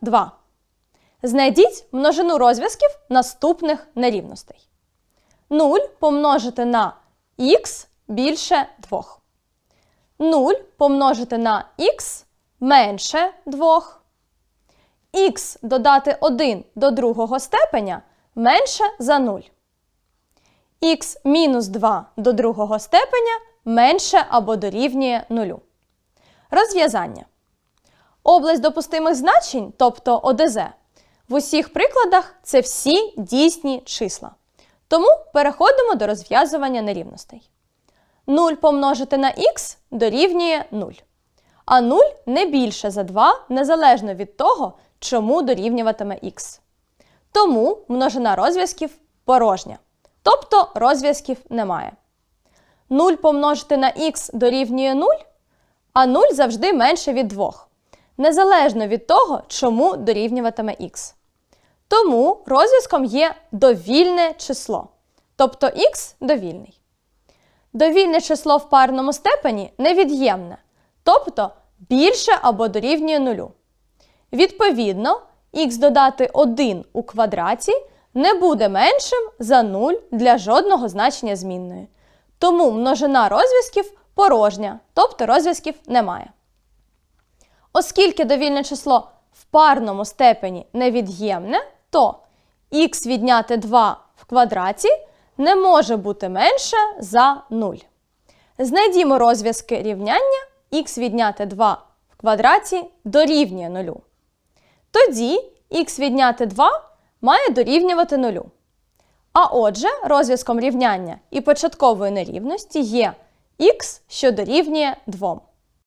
2. Знайдіть множину розв'язків наступних нерівностей. 0 помножити на х більше 2. 0 помножити на х менше 2. х додати 1 до другого степеня менше за 0. х мінус 2 до другого степеня менше або дорівнює 0. Розв'язання. Область допустимих значень, тобто ОДЗ, в усіх прикладах це всі дійсні числа. Тому переходимо до розв'язування нерівностей. 0 помножити на х дорівнює 0. А 0 не більше за 2 незалежно від того, чому дорівнюватиме х. Тому множина розв'язків порожня. Тобто розв'язків немає. 0 помножити на х дорівнює 0, а 0 завжди менше від 2. Незалежно від того, чому дорівнюватиме х. Тому розв'язком є довільне число, тобто х довільний. Довільне число в парному степені невід'ємне, тобто більше або дорівнює нулю. Відповідно, х додати 1 у квадраті не буде меншим за 0 для жодного значення змінної. Тому множина розв'язків порожня, тобто розв'язків немає. Оскільки довільне число в парному степені невід'ємне, то х відняти 2 в квадраті не може бути менше за 0. Знайдімо розв'язки рівняння х відняти 2 в квадраті дорівнює 0. Тоді х відняти 2 має дорівнювати 0. А отже, розв'язком рівняння і початкової нерівності є х, що дорівнює 2.